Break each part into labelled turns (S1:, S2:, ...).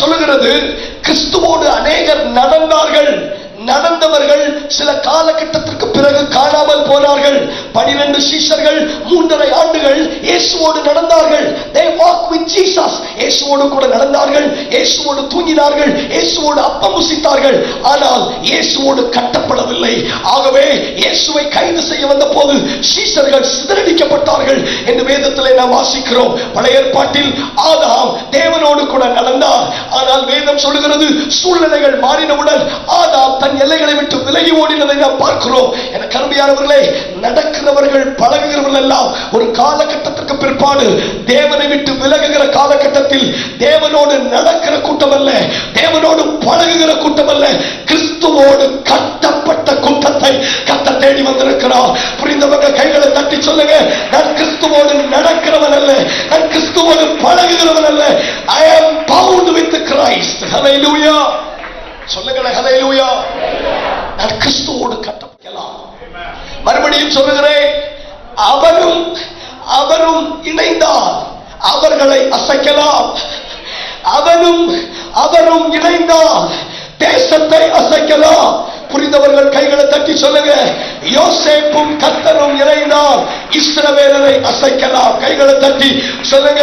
S1: சொல்லுகிறது கிறிஸ்துவோடு அநேகர் நடந்தார்கள். நடந்தவர்கள் சில காலகட்டத்திற்கு பிறகு காணாமல் போனார்கள். பனிரெண்டு சீஷர்கள் மூன்றரை ஆண்டுகள் இயேசுவோடு நடந்தார்கள். தே வாக் வித் ஜீசஸ் இயேசுவோடு கூட நடந்தார்கள். இயேசுவோடு தூங்கினார்கள். இயேசுவோடு அப்பம் புசித்தார்கள் ஆனால் இயேசுவோடு கட்டப்படவில்லை. ஆகவே இயேசுவை கைது செய்ய வந்த போது சீஷர்கள் சிதறடிக்கப்பட்டார்கள் என்று வேதத்திலே நாம் வாசிக்கிறோம். பழைய ஏற்பாட்டில் ஆதாம் தேவனோடு கூட நடந்தார். ஆனால் வேதம் சொல்லுகிறது சூழ்நிலைகள் மாறினவுடன் ஆதாம் தன் எல்லைகளை விட்டு விலகி ஓடினதை நாம் பார்க்கிறோம். என கருமையானவர்களே நடக்கிறவர்கள் பழகுகிறவர்கள் எல்லாம் ஒரு காலகட்டத்திற்கு பிற்பாடு தேவனை விட்டு விலகுகிற காலகட்டத்தில் தேவனோடு நடக்கிற கூட்டம் அல்ல தேவனோடு பழகுகிற கூட்டம் அல்ல கிறிஸ்துவோடு கட்டப்பட்ட கூட்டத்தை கத்த தேடி வந்திருக்கிறார். புரிந்தவங்க கைகளை தட்டி சொல்லுங்க நான் கிறிஸ்துவோடு நடக்கிறவன் அல்ல நான் கிறிஸ்துவோடு பழகுகிறவன் அல்ல. ஐ am bound with Christ. Hallelujah. சொல்லுங்களேன் கிறிஸ்துவோடு கட்டப்படலாம் மறுபடியும் சொல்லுகிறேன் அவரும் அவரும் இணைந்தால் அவர்களை அசைக்கலாம். அவனும் அவரும் இணைந்தால் கிடைக்கலாம் புரிந்தவர்கள் கைகளை தட்டி சொல்லுங்க. யோசேப்பும் கத்தரும் இறைந்தால் இஸ்ரவேலரை அசைக்கலாம். கைகளை தட்டி சொல்லுங்க.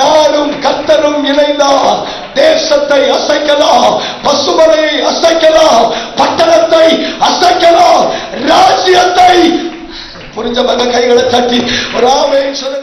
S1: நானும் கத்தரும் இணைந்தால் தேசத்தை அசைக்கலாம். பசுமலையை அசைக்கலாம். பட்டணத்தை அசைக்கலாம். ராஜ்யத்தை புரிஞ்சவங்க கைகளை தட்டி ராமே சொல்லுங்க.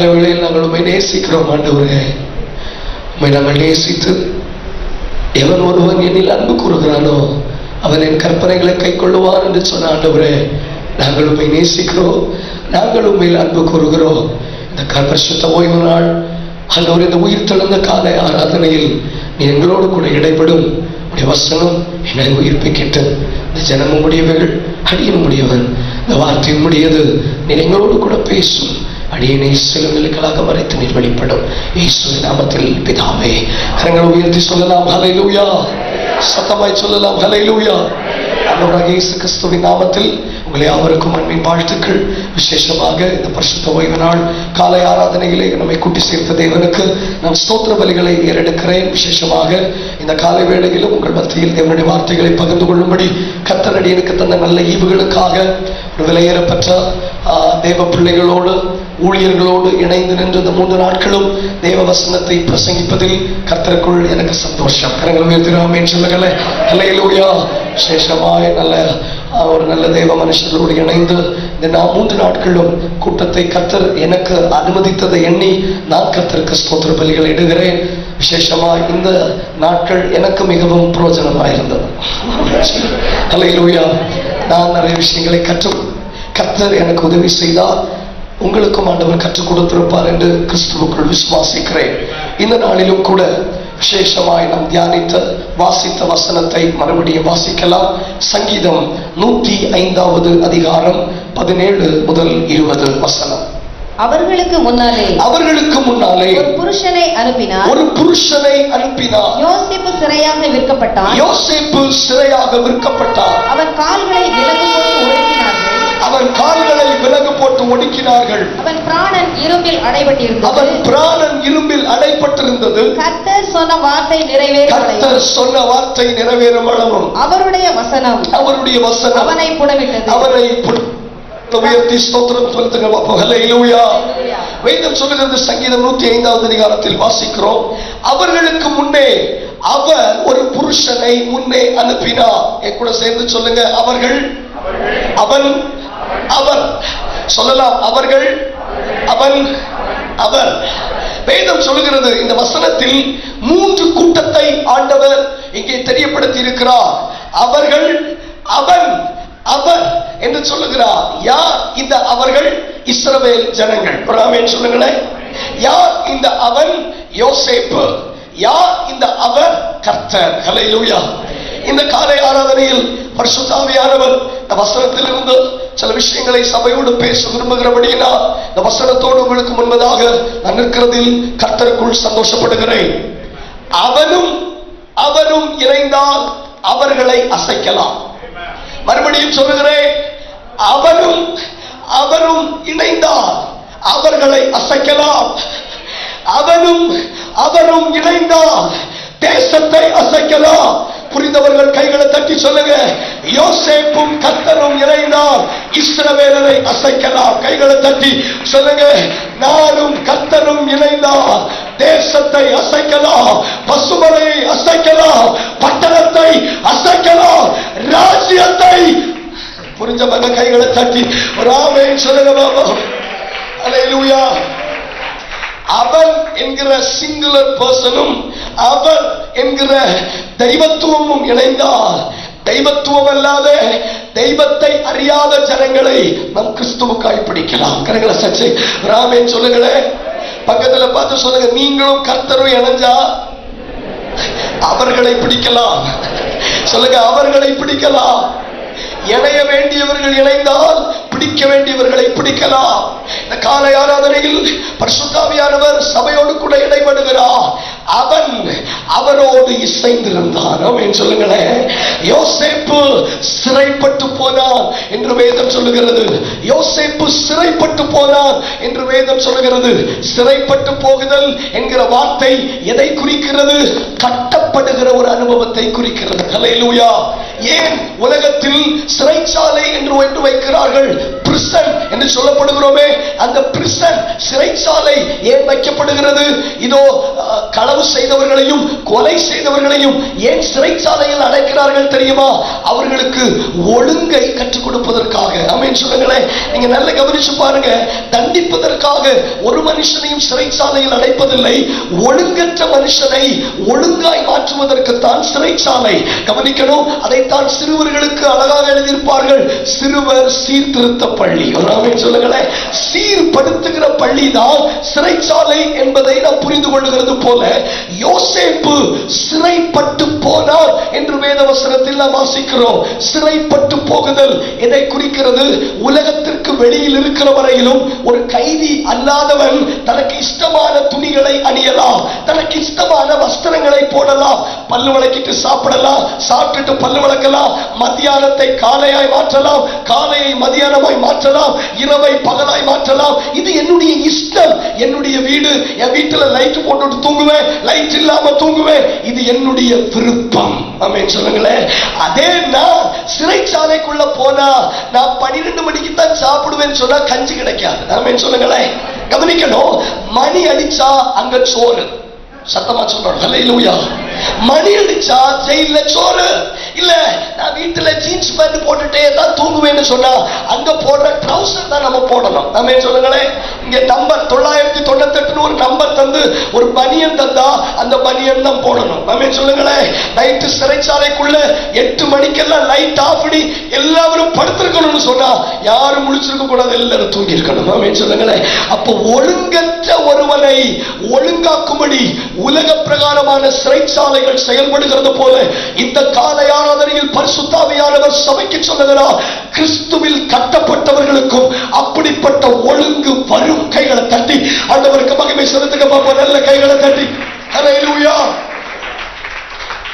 S1: காலை வேளையில் நாங்கள் உண்மை நேசிக்கிறோம் ஆண்டவரே. உண்மை நாங்கள் நேசித்து எவன் ஒருவன் என்னில் அன்பு கூறுகிறானோ அவன் என் கற்பனைகளை கை கொள்ளுவான் என்று சொன்ன ஆண்டவரே நாங்கள் உண்மை நேசிக்கிறோம் நாங்கள் உண்மையில் அன்பு கூறுகிறோம். இந்த கர்ப்பசுத்த ஓய்வு நாள் அல்லவர் இந்த உயிர் தெழுந்த கால ஆராதனையில் நீ எங்களோடு கூட இடைப்படும். உடைய வசனம் என்னை உயிர்ப்பிக்கட்டும் இந்த ஜனமும் உடையவர்கள் அடியும் உடையவன். இந்த வார்த்தையும் உடையது நீ எங்களோடு கூட பேசும். அடியனை சிலுங்களுக்களாக மறைத்து நீர் வெளிப்படும் இயேசுவின் நாமத்தில் பிதாவே கரங்களை உயர்த்தி சொல்லலாம் ஹalleluya சத்தமாய் சொல்லலாம் ஹalleluya ஆண்டவராகிய இயேசு கிறிஸ்துவின் நாமத்தில் உங்களை யாவருக்கும் அன்பின் வாழ்த்துக்கள். விசேஷமாக இந்த பரிசுத்த ஓய்வு நாள் காலை ஆராதனையிலே நம்மை கூட்டி சேர்த்த தேவனுக்கு நான் ஸ்தோத்திர பலிகளை ஏறெடுக்கிறேன். விசேஷமாக இந்த காலை வேளையிலும் உங்கள் மத்தியில் தேவனுடைய வார்த்தைகளை பகிர்ந்து கொள்ளும்படி கத்தரடி எனக்கு தந்த நல்ல ஈவுகளுக்காக ஒரு விலையேறப்பட்ட தேவ பிள்ளைகளோடு ஊழியர்களோடு இணைந்து நின்ற இந்த மூன்று நாட்களும் தேவ வசனத்தை பிரசங்கிப்பதில் கர்த்தருக்குள் எனக்கு சந்தோஷம். கரங்கள் உயர்த்தினாமே சொல்லுங்களேன் அல்லையிலூயா விசேஷமாய் நல்ல ஒரு நல்ல தேவ மனுஷர்களோடு இணைந்து இந்த நான் மூன்று நாட்களும் கூட்டத்தை கத்தர் எனக்கு அனுமதித்ததை எண்ணி நான் கத்தருக்கு ஸ்தோத்திர பலிகள் இடுகிறேன். விசேஷமா இந்த நாட்கள் எனக்கு மிகவும் பிரயோஜனமாயிருந்தது அலையிலூயா நான் நிறைய விஷயங்களை கற்று கத்தர் எனக்கு உதவி செய்தார். உங்களுக்கும் ஆண்டவர் கற்றுக் கொடுத்திருப்பார் என்று கிறிஸ்துவுக்குள் விசுவாசிக்கிறேன். இந்த நாளிலும் கூட விசேஷமாய் நாம் தியானித்த வாசித்த வசனத்தை மறுபடியும் வாசிக்கலாம். சங்கீதம் நூத்தி ஐந்தாவது அதிகாரம் பதினேழு முதல் இருபது வசனம்.
S2: அவர்களுக்கு முன்னாலே
S1: அவர்களுக்கு முன்னாலே
S2: ஒரு புருஷனை அனுப்பினார்.
S1: ஒரு புருஷனை அனுப்பினார்.
S2: யோசிப்பு சிறையாக விற்கப்பட்டான்.
S1: யோசேப்பு சிறையாக விற்கப்பட்டார்.
S2: அவன் கால்களை விலகு போட்டு
S1: அவன் கால்களை விலகு போட்டு ஒடுக்கினார்கள்.
S2: அவன் பிராணன் இரும்பில் அடைபட்டிருந்தது.
S1: அவன் பிராணன் இரும்பில் அடைப்பட்டிருந்தது.
S2: கர்த்தர் சொன்ன வார்த்தை நிறைவேறும்
S1: கர்த்தர் சொன்ன வார்த்தை நிறைவேறும் அளவும்
S2: அவருடைய வசனம்
S1: அவருடைய வசனம்
S2: அவனை புடமிட்டது
S1: அவனை உயர்த்தி ஸ்தோத்திரம் செலுத்துங்க பாப்போம். ஹல்லேலூயா. வேதம் சொல்லுகிறது சங்கீதம் நூத்தி ஐந்தாவது அதிகாரத்தில் வாசிக்கிறோம். அவர்களுக்கு முன்னே அவர் ஒரு புருஷனை முன்னே அனுப்பினார். என் கூட சேர்ந்து சொல்லுங்க அவர்கள் அவன் அவர் சொல்லலாம் அவர்கள் அவன் அவர். வேதம் சொல்லுகிறது இந்த வசனத்தில் மூன்று கூட்டத்தை ஆண்டவர் இங்கே தெரியப்படுத்தி இருக்கிறார் அவர்கள் அவன் அவர் என்று சொல்லுகிறார். யார் இந்த அவர்கள்? இஸ்ரவேல் ஜனங்கள். ஒரு சொல்லுங்களேன். யார் இந்த அவன்? யோசேப்பு. யார் இந்த அவர்? கர்த்தர். ஹalleluya. இந்த காலை ஆராதனையில் பரிசுத்தாவியானவர் இந்த வசனத்திலிருந்து சில விஷயங்களை சபையோடு பேச விரும்புகிறபடியினா இந்த வசனத்தோடு உங்களுக்கு முன்பதாக நான் நிற்கிறதில் கர்த்தருக்குள் சந்தோஷப்படுகிறேன். அவனும் அவரும் இணைந்தால் அவர்களை அசைக்கலாம். மறுபடியும் சொல்லுகிறேன் அவனும் அவரும் இணைந்தால் அவர்களை அசைக்கலாம். அவனும் அவரும் இணைந்தால் தேசத்தை அசைக்கலாம். புரிந்தவர்கள் கைகளை தட்டி சொல்லுங்க. யோசேப்பும் கத்தரும் இணைந்தால் இஸ்ரவேலரை அசைக்கலாம். கைகளை தட்டி சொல்லுங்க. நானும் கத்தரும் இணைந்தால் தேசத்தை அசைக்கலாம். பசுமலையை அசைக்கலாம். பட்டணத்தை அசைக்கலாம். ராஜ்யத்தை புரிஞ்சவங்க கைகளை தட்டி ராமே சொல்லுங்க பாபா. அல்லேலூயா அவன் என்கிற சிங்குலர் பர்சனும் அவர் என்கிற தெய்வத்துவமும் இணைந்தால் தெய்வத்துவம் அல்லாத தெய்வத்தை அறியாத ஜனங்களை நம் கிறிஸ்துவுக்காய் பிடிக்கலாம். கரங்களை சச்சை ராமேன் சொல்லுங்களேன் பக்கத்துல பார்த்து சொல்லுங்க நீங்களும் கர்த்தரும் இணைஞ்சா அவர்களை பிடிக்கலாம். சொல்லுங்க அவர்களை பிடிக்கலாம். இணைய வேண்டியவர்கள் இணைந்தால் பிடிக்க வேண்டியவர்களை பிடிக்கலாம். இந்த காலை ஆராதனையில் பரிசுத்தாவியானவர் சபையோடு கூட இடைபடுகிறார். அவன் அவரோடு இசைந்திருந்தாரோ. ஆமென். சொல்லுங்களேன். யோசேப்பு சிறைப்பட்டு போனான் என்று வேதம் சொல்லுகிறது. யோசேப்பு சிறைப்பட்டு போனான் என்று வேதம் சொல்லுகிறது. சிறைப்பட்டு போகுதல் என்கிற வார்த்தை எதை குறிக்கிறது? கட்டப்படுகிற ஒரு அனுபவத்தை குறிக்கிறது. கலையிலூயா ஏன் உலகத்தில் சிறைச்சாலை என்று ஒன்று வைக்கிறார்கள்? பிரிசன் என்று சொல்லப்படுகிறோமே அந்த பிரிசன் சிறைச்சாலை ஏன் வைக்கப்படுகிறது? இதோ களவு செய்தவர்களையும் கொலை செய்தவர்களையும் ஏன் சிறைச்சாலையில் அடைக்கிறார்கள் தெரியுமா? அவர்களுக்கு ஒழுங்கை கற்றுக் கொடுப்பதற்காக. ஆமென். சொல்லுங்களேன் நீங்க நல்ல கவனிச்சு பாருங்க. தண்டிப்பதற்காக ஒரு மனுஷனையும் சிறைச்சாலையில் அடைப்பதில்லை. ஒழுங்கற்ற மனுஷனை ஒழுங்காய் மாற்றுவதற்குத்தான் சிறைச்சாலை. கவனிக்கணும். அதைத்தான் சிறுவர்களுக்கு அழகாக எழுதியிருப்பார்கள். சிறுவர் சீர்திருத்த பள்ளி. சொல்லுங்களேன். சீர்படுத்துகிற பள்ளி தான் சிறைச்சாலை என்பதை நாம் புரிந்து கொள்ளுகிறது போல யோசேப்பு சிறைப்பட்டு போனார். என்று வேதவசனத்தில் நாம் வாசிக்கிறோம். சிறைப்பட்டு போகுதல் எதை குறிக்கிறது? உலகத்திற்கு வெளியில் இருக்கிற வரையிலும் ஒரு கைதி அல்லாதவன் தனக்கு இஷ்டமான துணிகளை அணியலாம் தனக்கு இஷ்டமான வஸ்திரங்களை போடலாம் பல்லு விளக்கிட்டு சாப்பிடலாம் சாப்பிட்டுட்டு பல்லு விளக்கலாம் மத்தியானத்தை காலையாய் மாற்றலாம் காலையை மதியானமாய் மாற்றலாம் இரவை பகலாய் மாற்றலாம். இது என்னுடைய இஷ்டம் என்னுடைய வீடு. என் வீட்டில் லைட் போட்டுட்டு தூங்குவேன் லைட் இல்லாம தூங்குவேன். இது என்னுடைய விருப்பம். ஆமென். சொல்லுங்களேன். அதே நான் சிறைச்சாலைக்குள்ள போனா நான் பன்னிரெண்டு மணிக்கு தான் சாப்பிடுவேன்னு சொன்னா கஞ்சி கிடைக்காது. ஆமென். சொல்லுங்களேன். கவனிக்கணும். மணி அடிச்சா அங்க சோறு. சத்தமா சொல்றோம். ஹalleluya. மணி அடிச்சா ஜெயில சோறு. இல்ல நான் வீட்டுல ஜீன்ஸ் பேண்ட் போட்டுட்டே தான் தூங்குவேன்னு சொன்னா அங்க போடுற ட்ரௌசர் தான் நம்ம போடணும் நம்ம சொல்லுங்களேன். இங்க நம்பர் தொள்ளாயிரத்தி தொண்ணூத்தெட்டுன்னு ஒரு நம்பர் தந்து ஒரு பனியன் தந்தா அந்த பனியன் தான் போடணும். நம்ம சொல்லுங்களேன். நைட்டு சிறைச்சாலைக்குள்ள எட்டு மணிக்கெல்லாம் லைட் ஆஃப் பண்ணி எல்லாரும் படுத்திருக்கணும்னு சொன்னா யாரும் முழிச்சிருக்க கூடாது எல்லாரும் தூங்கி இருக்கணும் நம்ம சொல்லுங்களேன். அப்போ ஒழுங்கற்ற ஒருவனை ஒழுங்காக்கும்படி உலக பிரகாரமான சிறைச்சாலைகள் செயல்படுகிறது போல இந்த காலை ஆராதனையில் பரிசுத்தாவியானவர் சபைக்கு சொல்லுகிறார் கிறிஸ்துவில் கட்டப்பட்டவர்களுக்கும் அப்படிப்பட்ட ஒழுங்கு வரும் கைகளை தட்டி ஆண்டவருக்கு மகிமை செலுத்துங்க பார்ப்போம் நல்ல கைகளை தட்டி. ஹalleluya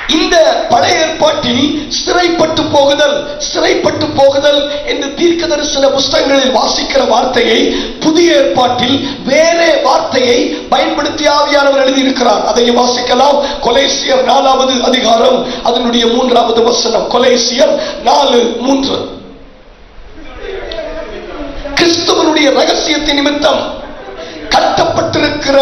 S1: இந்த பழைய ஏற்பாட்டில் சிறைப்பட்டு போகுதல் சிறைப்பட்டு போகுதல் என்று தீர்க்க தரிசன புஸ்தகங்களில் வாசிக்கிற வார்த்தையை புதிய ஏற்பாட்டில் வேறே வார்த்தையை பயன்படுத்தி ஆவியானவர் எழுதியிருக்கிறார். அதை வாசிக்கலாம். கொலேசியர் நாலாவது அதிகாரம் அதனுடைய மூன்றாவது வசனம். கொலேசியர் நாலு மூன்று. கிறிஸ்துவனுடைய ரகசியத்தின் நிமித்தம் கட்டப்பட்டிருக்கிற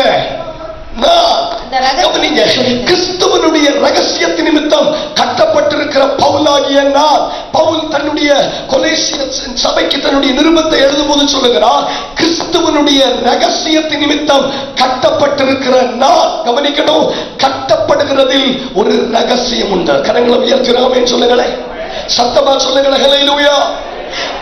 S1: கவனிங்க கிறிஸ்துவனுடைய ரகசியத்தின் நிமித்தம் கட்டப்பட்டிருக்கிற பவுலாகிய நான் பவுல் தன்னுடைய கொலேசிய சபைக்கு தன்னுடைய நிருபத்தை எழுதும்போது சொல்லுகிறார் கிறிஸ்துவனுடைய ரகசியத்தின் நிமித்தம் கட்டப்பட்டிருக்கிற நான் கவனிக்கணும் கட்டப்படுகிறதில் ஒரு ரகசியம் உண்டு. கரங்களை உயர்த்தினாமேன்னு சொல்லுங்களேன். சத்தமா சொல்லுங்களேன்.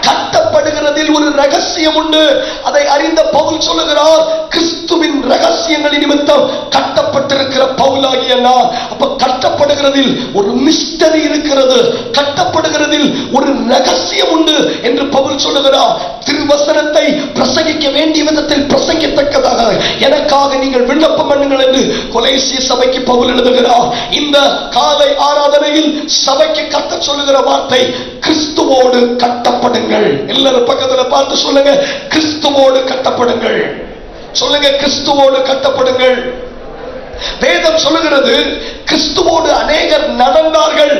S1: கட்டப்படுகிறதில் ஒரு ரகசியம் உண்டு. அதை அறிந்த பவுல் சொல்லுகிறார் கிறிஸ்துவின் ரகசியங்களின் நிமித்தம் கட்டப்பட்டிருக்கிற பவுலாகிய நான். அப்ப கட்டப்படுகிறதில் ஒரு மிஸ்டரி இருக்கிறது. கட்டப்படுகிறதில் ஒரு ரகசியம் உண்டு என்று பவுல் சொல்லுகிறார் வசனத்தை பிரசங்கிக்க வேண்டிய விதத்தில் பிரசங்கித்தக்கதாக எனக்காக நீங்கள் விண்ணப்பம் பண்ணுங்கள் என்று கொலைசிய சபைக்கு பவுல் எழுதுகிறார். இந்த காலை ஆராதனையில் சபைக்கு கத்த சொல்லுகிற வார்த்தை கிறிஸ்துவோடு கட்டப்படுங்கள். எல்லாரும் பக்கத்துல பார்த்து சொல்லுங்க கிறிஸ்துவோடு கட்டப்படுங்கள். சொல்லுங்க கிறிஸ்துவோடு கட்டப்படுங்கள். வேதம் சொல்லுகிறது கிறிஸ்துவோடு அநேகர் நடந்தார்கள்.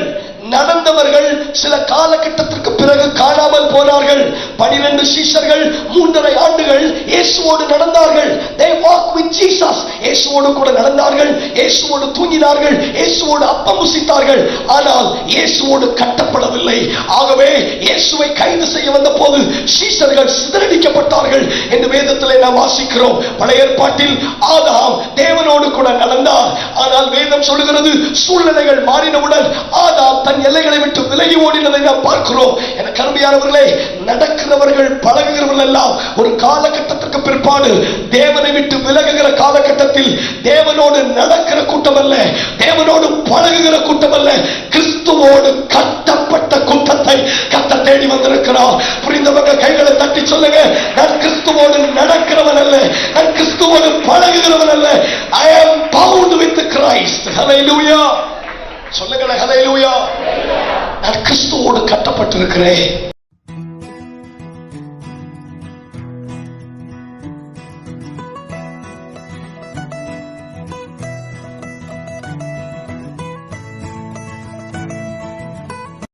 S1: நடந்தவர்கள் சில காலகட்டத்திற்கு பிறகு காணாமல் போனார்கள். பனிரெண்டு சீஷர்கள் மூன்றரை ஆண்டுகள் இயேசுவோடு நடந்தார்கள். They walk with Jesus. இயேசுவோடு கூட நடந்தார்கள். இயேசுவோடு தூங்கினார்கள். இயேசுவோடு அப்பம் புசித்தார்கள் ஆனால் இயேசுவோடு கட்டப்படவில்லை. ஆகவே இயேசுவை கைது செய்ய வந்த போது சீஷர்கள் சிதறடிக்கப்பட்டார்கள் என்று வேதத்திலே நாம் வாசிக்கிறோம். பழைய ஏற்பாட்டில் ஆதாம் தேவ கூட கலந்தார். ஆனால் வேதம் சொல்கிறது சூழ்நிலைகள் மாறினவுடன் ஆதாம் தன் எல்லைகளை விட்டு விலகி ஓடினதை நாம் பார்க்கிறோம். என கருமையானவர்களே நடக்கிறவர்கள் பழகுகிறவர்கள் எல்லாம் ஒரு காலகட்டத்திற்கு பிற்பாடு தேவனை விட்டு விலகுகிற காலகட்டத்தில் தேவனோடு நடக்கிற கூட்டம் அல்ல தேவனோடு பழகுகிற கூட்டம் அல்ல கிறிஸ்துவோடு கட்டப்பட்ட கூட்டத்தை கத்த தேடி வந்திருக்கிறார். புரிந்தவங்க கைகளை தட்டி சொல்லுங்க நான் கிறிஸ்துவோடு நடக்கிறவன் அல்ல. நான் கிறிஸ்துவோடு பழகுகிறவன் அல்ல. I am bound with Christ hallelujah. சொல்லுங்களேன் ஹalleluya நான் கிறிஸ்துவோடு கட்டப்பட்டிருக்கிறேன்.